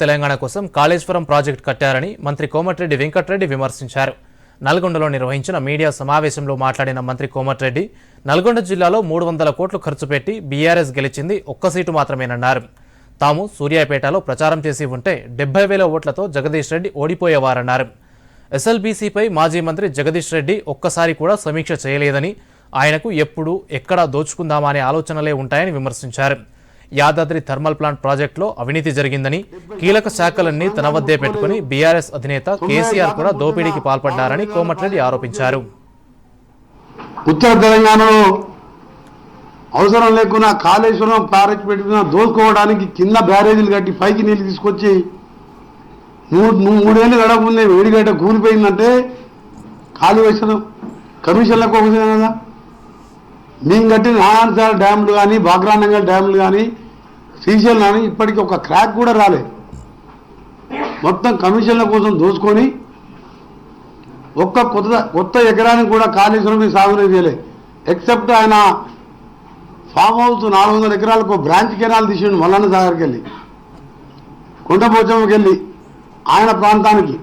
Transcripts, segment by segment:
తెలంగాణ కోసం కాళేశ్వరం ప్రాజెక్టు కట్టారని మంత్రి కోమటిరెడ్డి వెంకటరెడ్డి విమర్శించారు. నల్గొండలో నిర్వహించిన మీడియా సమావేశంలో మాట్లాడిన మంత్రి కోమటిరెడ్డి నల్గొండ జిల్లాలో మూడు వందల కోట్లు ఖర్చు పెట్టి బీఆర్ఎస్ గెలిచింది ఒక్క సీటు మాత్రమేనన్నారు. తాము సూర్యాపేటలో ప్రచారం చేసి ఉంటే డెబ్బై వేల ఓట్లతో జగదీష్ రెడ్డి ఓడిపోయేవారన్నారు. ఎస్ఎల్బీసీపై మాజీ మంత్రి జగదీష్ రెడ్డి ఒక్కసారి కూడా సమీక్ష చేయలేదని ఆయనకు ఎప్పుడు ఎక్కడ దోచుకుందామా అనే ఆలోచనలే ఉంటాయని విమర్శించారు. యాదాద్రి థర్మల్ ప్లాంట్ ప్రాజెక్టులో అవినీతి జరిగిందని కీలక శాఖలన్నీ తన వద్దే పెట్టుకుని బీఆర్ఎస్ అధినేత కేసీఆర్ కూడా దోపిడీకి పాల్పడ్డారని కోమటిరెడ్డి ఆరోపించారు. ఉత్తర తెలంగాణలో అవసరం లేకుండా కాళేశ్వరం ప్రాజెక్ట్ పెట్టుకున్న దోసుకోవడానికి కింద బ్యారేజీలు కట్టి పైకి నీళ్ళు తీసుకొచ్చి మూడు మూడేళ్ళు గడపముందే వేడిగడ్డ కూలిపోయిందంటే కాళీ వేసిన కమిషన్లకు ఒకసారి కదా. మేము కట్టిన నారాయణసాగర్ డ్యాములు కానీ బాగ్రానంగల్ డ్యాములు కానీ శ్రీశైలం కానీ ఇప్పటికీ ఒక క్రాక్ కూడా రాలేదు. మొత్తం కమిషన్ల కోసం దోసుకొని ఒక్క కొత్త కొత్త ఎకరానికి కూడా కాళేశ్వరం సాగునే చేయలేదు. ఎక్సెప్ట్ ఆయన ఫామ్ హౌస్ నాలుగు వందల ఎకరాలకు బ్రాంచ్ కెనాల్ తీసిండు మల్లన్న సాగర్కి వెళ్ళి. కొండపోచమ్మకి వెళ్ళి ఆయన ప్రాంతానికి.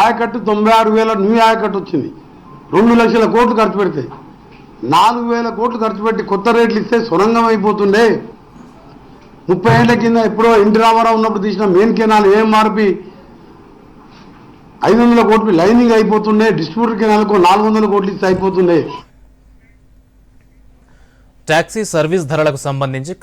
ఆయకట్టు తొంభై ఆరు వేల న్యూ ఆయకట్టు వచ్చింది. రెండు లక్షల కోట్లు ఖర్చు పెడితే. నాలుగు వేల కోట్లు ఖర్చు పెట్టి కొత్త రేట్లు ఇస్తే సొరంగం అయిపోతుండే. ముప్పై ఏళ్ళ కింద ఎప్పుడో ఇంటి రామారావు ఉన్నప్పుడు తీసిన మెయిన్ కెనాల్ ఏం మార్పి? ఐదు వందల కోట్లు లైనింగ్ అయిపోతుండే డిస్ట్రిబ్యూటర్ కెనాల్కు నాలుగు వందల కోట్లు ఇస్తే అయిపోతుండే. టాక్సీ సర్వీస్ ధరలకు సంబంధించి